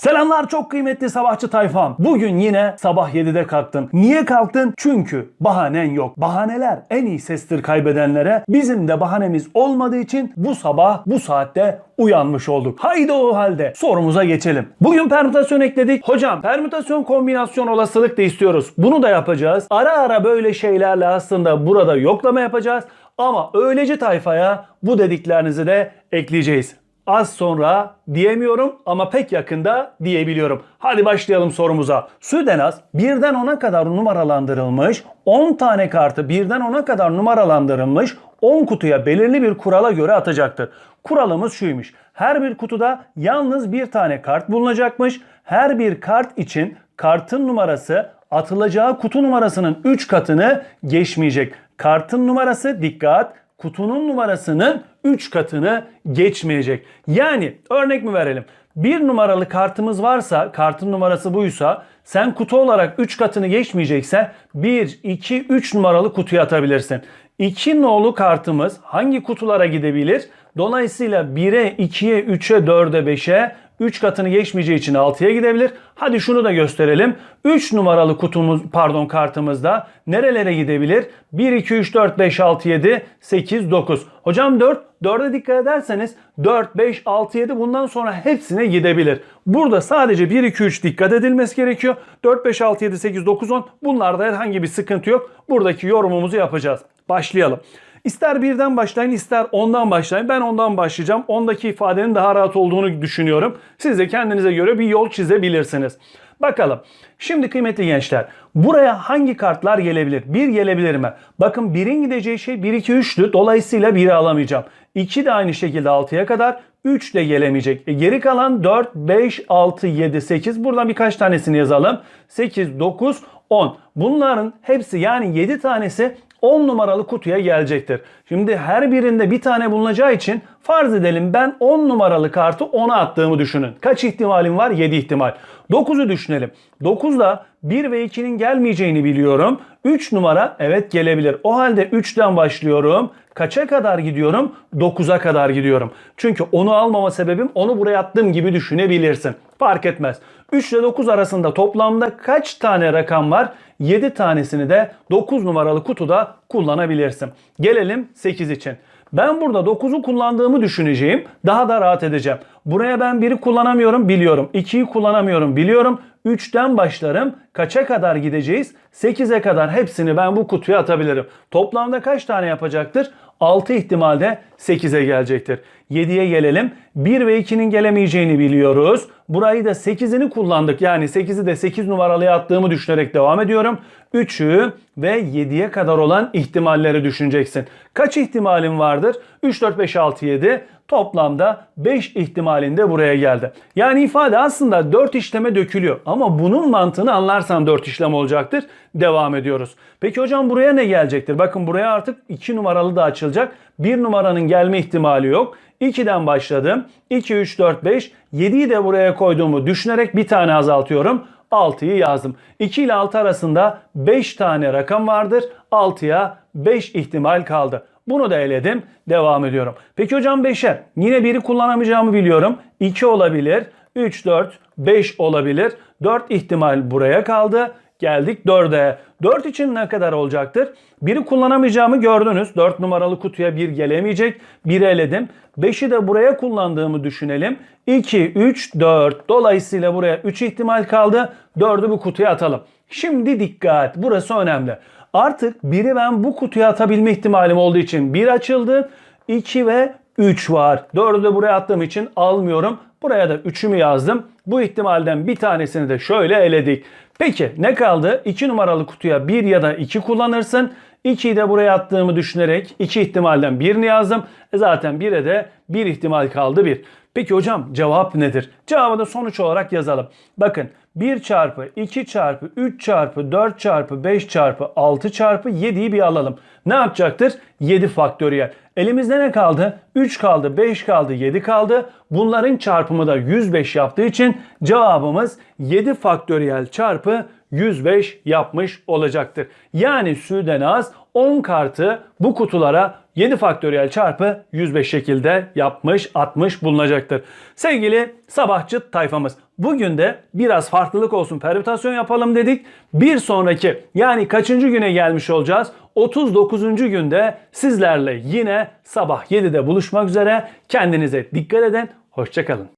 Selamlar çok kıymetli sabahçı tayfam. Bugün yine sabah 7'de kalktın. Niye kalktın? Çünkü bahanen yok. Bahaneler en iyi sestir kaybedenlere. Bizim de bahanemiz olmadığı için bu sabah bu saatte uyanmış olduk. Haydi o halde sorumuza geçelim. Bugün permütasyon ekledik. Hocam permütasyon kombinasyon olasılık da istiyoruz. Bunu da yapacağız. Ara ara böyle şeylerle aslında burada yoklama yapacağız. Ama öylece tayfaya bu dediklerinizi de ekleyeceğiz. Az sonra diyemiyorum ama pek yakında diyebiliyorum. Hadi başlayalım sorumuza. Südenaz birden 10'a kadar numaralandırılmış, 10 tane kartı birden 10'a kadar numaralandırılmış 10 kutuya belirli bir kurala göre atacaktır. Kuralımız şuymuş. Her bir kutuda yalnız bir tane kart bulunacakmış. Her bir kart için kartın numarası atılacağı kutu numarasının 3 katını geçmeyecek. Kartın numarası dikkat kutunun numarasının 3 katını geçmeyecek. Yani örnek mi verelim? Bir numaralı kartımız varsa, kartın numarası buysa, sen kutu olarak 3 katını geçmeyecekse 1, 2, 3 numaralı kutuya atabilirsin. 2 nolu kartımız hangi kutulara gidebilir? Dolayısıyla 1'e, 2'ye, 3'e, 4'e, 5'e 3 katını geçmeyeceği için 6'ya gidebilir. Hadi şunu da gösterelim. 3 numaralı kutumuz pardon kartımızda nerelere gidebilir? 1 2 3 4 5 6 7 8 9. Hocam 4 4'e dikkat ederseniz 4 5 6 7 bundan sonra hepsine gidebilir. Burada sadece 1 2 3 dikkat edilmesi gerekiyor. 4 5 6 7 8 9 10 bunlarda herhangi bir sıkıntı yok. Buradaki yorumumuzu yapacağız. Başlayalım. İster birden başlayın ister ondan başlayın. Ben ondan başlayacağım. Ondaki ifadenin daha rahat olduğunu düşünüyorum. Siz de kendinize göre bir yol çizebilirsiniz. Bakalım. Şimdi kıymetli gençler buraya hangi kartlar gelebilir? 1 gelebilir mi? Bakın 1'in gideceği şey 1 2 3'tü. Dolayısıyla 1'i alamayacağım. 2 de aynı şekilde 6'ya kadar. 3 de gelemeyecek. E geri kalan 4, 5, 6, 7, 8. Buradan birkaç tanesini yazalım. 8, 9, 10. Bunların hepsi yani 7 tanesi 10 numaralı kutuya gelecektir. Şimdi her birinde bir tane bulunacağı için farz edelim ben 10 numaralı kartı 10'a attığımı düşünün. Kaç ihtimalim var? 7 ihtimal. 9'u düşünelim. 9'da 1 ve 2'nin gelmeyeceğini biliyorum. 3 numara evet gelebilir. O halde 3'ten başlıyorum. Kaça kadar gidiyorum? 9'a kadar gidiyorum. Çünkü onu almama sebebim onu buraya attığım gibi düşünebilirsin. Fark etmez. 3 ile 9 arasında toplamda kaç tane rakam var? 7 tanesini de 9 numaralı kutuda kullanabilirsin. Gelelim 8 için. Ben burada 9'u kullandığımı düşüneceğim. Daha da rahat edeceğim. Buraya ben 1'i kullanamıyorum biliyorum. 2'yi kullanamıyorum biliyorum. 3'ten başlarım. Kaça kadar gideceğiz? 8'e kadar hepsini ben bu kutuya atabilirim. Toplamda kaç tane yapacaktır? 6 ihtimalde 8'e gelecektir. 7'ye gelelim. 1 ve 2'nin gelemeyeceğini biliyoruz. Burayı da 8'ini kullandık. Yani 8'i de 8 numaralıya attığımı düşünerek devam ediyorum. 3'ü ve 7'ye kadar olan ihtimalleri düşüneceksin. Kaç ihtimalin vardır? 3, 4, 5, 6, 7. Toplamda 5 ihtimalinde buraya geldi. Yani ifade aslında 4 işleme dökülüyor. Ama bunun mantığını anlarsan 4 işlem olacaktır. Devam ediyoruz. Peki hocam buraya ne gelecektir? Bakın buraya artık 2 numaralı da açılacak. 1 numaranın gelme ihtimali yok. 2'den başladım. 2, 3, 4, 5. 7'yi de buraya koyduğumu düşünerek bir tane azaltıyorum. 6'yı yazdım. 2 ile 6 arasında 5 tane rakam vardır. 6'ya 5 ihtimal kaldı. Bunu da eledim. Devam ediyorum. Peki hocam 5'e. Yine biri kullanamayacağımı biliyorum. 2 olabilir. 3, 4, 5 olabilir. 4 ihtimal buraya kaldı. Geldik 4'e. 4 için ne kadar olacaktır? Biri kullanamayacağımı gördünüz. 4 numaralı kutuya 1 gelemeyecek. 1'i eledim. 5'i de buraya kullandığımı düşünelim. 2, 3, 4. Dolayısıyla buraya 3 ihtimal kaldı. 4'ü bu kutuya atalım. Şimdi dikkat. Burası önemli. Artık 1'i ben bu kutuya atabilme ihtimalim olduğu için 1 açıldı. 2 ve 3 var. 4'ü de buraya attığım için almıyorum. Buraya da 3'ümü yazdım. Bu ihtimalden bir tanesini de şöyle eledik. Peki ne kaldı? 2 numaralı kutuya 1 ya da 2 kullanırsın. 2'yi de buraya attığımı düşünerek 2 ihtimalden birini yazdım. E zaten 1'e de 1 ihtimal kaldı 1. Peki hocam cevap nedir? Cevabı da sonuç olarak yazalım. Bakın 1 çarpı 2 çarpı 3 çarpı 4 çarpı 5 çarpı 6 çarpı 7'yi bir alalım. Ne yapacaktır? 7 faktöriyel. Elimizde ne kaldı? 3 kaldı, 5 kaldı, 7 kaldı. Bunların çarpımı da 105 yaptığı için cevabımız 7 faktöriyel çarpı 105 yapmış olacaktır. Yani Südenaz 10 kartı bu kutulara 7 faktöriyel çarpı 105 şekilde yapmış, atmış bulunacaktır. Sevgili sabahçı tayfamız, bugün de biraz farklılık olsun permütasyon yapalım dedik. Bir sonraki yani kaçıncı güne gelmiş olacağız? 39. günde sizlerle yine sabah 7'de buluşmak üzere. Kendinize dikkat edin. Hoşçakalın.